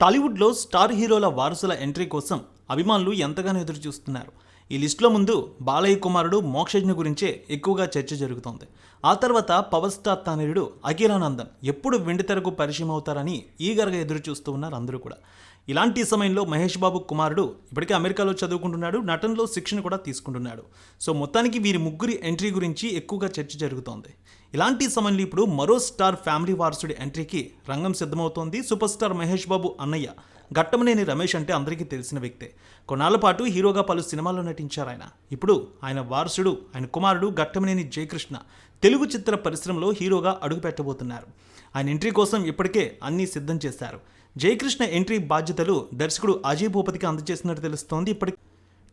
టాలీవుడ్లో స్టార్ హీరోల వారసుల ఎంట్రీ కోసం అభిమానులు ఎంతగానో ఎదురు చూస్తున్నారు ఈ లిస్టులో ముందు బాలయ్య కుమారుడు మోక్షజ్ఞ గురించే ఎక్కువగా చర్చ జరుగుతోంది. ఆ తర్వాత పవర్ స్టార్ తానేరుడు అఖిలానందన్ ఎప్పుడు వెండితెరకు పరిచయం అవుతారని ఈగరగా ఎదురు చూస్తూ ఉన్నారు అందరూ కూడా. ఇలాంటి సమయంలో మహేష్ బాబు కుమారుడు ఇప్పటికే అమెరికాలో చదువుకుంటున్నాడు నటనలో శిక్షణ కూడా తీసుకుంటున్నాడు. సో మొత్తానికి వీరి ముగ్గురి ఎంట్రీ గురించి ఎక్కువగా చర్చ జరుగుతోంది. ఇలాంటి సమయంలో ఇప్పుడు మరో స్టార్ ఫ్యామిలీ వారసుడి ఎంట్రీకి రంగం సిద్ధమవుతోంది. సూపర్ స్టార్ మహేష్ బాబు అన్నయ్య. గట్టమనేని రమేష్ అంటే అందరికీ తెలిసిన వ్యక్తే. కొన్నాళ్ళ పాటు హీరోగా పలు సినిమాల్లో నటించారు ఆయన. ఇప్పుడు ఆయన వారసుడు ఆయన కుమారుడు గట్టమనేని జయకృష్ణ తెలుగు చిత్ర పరిశ్రమలో హీరోగా అడుగుపెట్టబోతున్నారు. ఆయన ఎంట్రీ కోసం ఇప్పటికే అన్నీ సిద్ధం చేశారు. జయకృష్ణ ఎంట్రీ బాధ్యతలు దర్శకుడు అజయ్ భూపతికి అందజేసినట్టు తెలుస్తోంది. ఇప్పటికి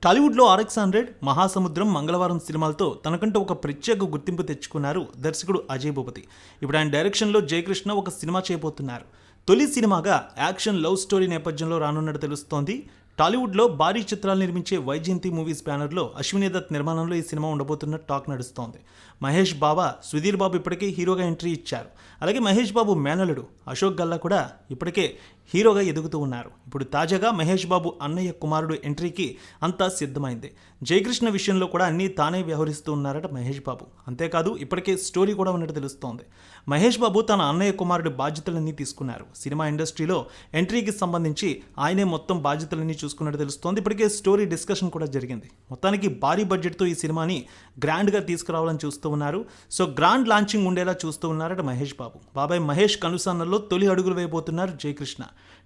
టాలీవుడ్లో ఆర్ఎక్స్ హండ్రెడ్ మహాసముద్రం మంగళవారం సినిమాలతో తనకంటూ ఒక ప్రత్యేక గుర్తింపు తెచ్చుకున్నారు దర్శకుడు అజయ్ భూపతి. ఇప్పుడు ఆయన డైరెక్షన్లో జయకృష్ణ ఒక సినిమా చేయబోతున్నారు. తొలి సినిమాగా యాక్షన్ లవ్ స్టోరీ నేపథ్యంలో రానున్నట్టు తెలుస్తోంది. టాలీవుడ్లో భారీ చిత్రాలు నిర్మించే వైజయంతి మూవీస్ బ్యానర్లో అశ్విని దత్ నిర్మాణంలో ఈ సినిమా ఉండబోతున్న టాక్ నడుస్తోంది. మహేష్ బాబా సుధీర్ బాబు ఇప్పటికే హీరోగా ఎంట్రీ ఇచ్చారు. అలాగే మహేష్ బాబు మేనలుడు అశోక్ గల్లా కూడా ఇప్పటికే హీరోగా ఎదుగుతూ ఉన్నారు. ఇప్పుడు తాజాగా మహేష్ బాబు అన్నయ్య కుమారుడు ఎంట్రీకి అంతా సిద్ధమైంది. జయకృష్ణ విషయంలో కూడా అన్నీ తానే వ్యవహరిస్తూ ఉన్నారట మహేష్ బాబు. అంతేకాదు ఇప్పటికే స్టోరీ కూడా ఉన్నట్టు తెలుస్తోంది. మహేష్ బాబు తన అన్నయ్య కుమారుడు బాధ్యతలన్నీ తీసుకున్నారు. సినిమా ఇండస్ట్రీలో ఎంట్రీకి సంబంధించి ఆయనే మొత్తం బాధ్యతలన్నీ చూసుకున్నట్టు తెలుస్తోంది. ఇప్పటికే స్టోరీ డిస్కషన్ కూడా జరిగింది. మొత్తానికి భారీ బడ్జెట్తో ఈ సినిమాని గ్రాండ్గా తీసుకురావాలని చూస్తూ ఉన్నారు. సో గ్రాండ్ లాంచింగ్ ఉండేలా చూస్తూ ఉన్నారట మహేష్ బాబు. బాబాయ్ మహేష్ కనుసన్నల్లో తొలి అడుగులు వేయబోతున్నారు జయకృష్ణ.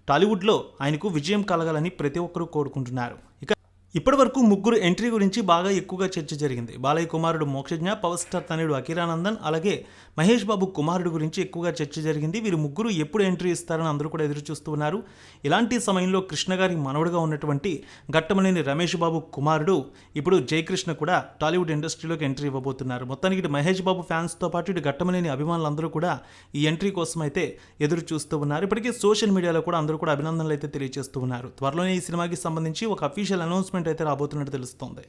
టాలీవుడ్లో ఆయనకు విజయం కలగాలని ప్రతి ఒక్కరూ కోరుకుంటున్నారు. ఇప్పటివరకు ముగ్గురు ఎంట్రీ గురించి బాగా ఎక్కువగా చర్చ జరిగింది. బాలయ్య కుమారుడు మోక్షజ్ఞ పవర్ స్టార్ తనయుడు అకిరానందన్ అలాగే మహేష్ బాబు కుమారుడు గురించి ఎక్కువగా చర్చ జరిగింది. వీరు ముగ్గురు ఎప్పుడు ఎంట్రీ ఇస్తారని అందరూ కూడా ఎదురు ఉన్నారు. ఇలాంటి సమయంలో కృష్ణ గారి మనవడుగా ఉన్నటువంటి గట్టమనేని రమేష్ బాబు కుమారుడు ఇప్పుడు జయకృష్ణ కూడా టాలీవుడ్ ఇండస్ట్రీలోకి ఎంట్రీ ఇవ్వబోతున్నారు. మొత్తానికి ఇటు మహేష్ బాబు ఫ్యాన్స్తో పాటు ఇటు గట్టమనేని అభిమానులందరూ కూడా ఈ ఎంట్రీ కోసం అయితే ఎదురు చూస్తూ ఉన్నారు. ఇప్పటికే సోషల్ మీడియాలో కూడా అందరూ కూడా అభినందనలు అయితే తెలియజేస్తూ ఉన్నారు. త్వరలోనే ఈ సినిమాకి సంబంధించి ఒక అఫీషియల్ అనౌన్స్మెంట్ అయితే రాబోతున్నట్టు తెలుస్తోంది.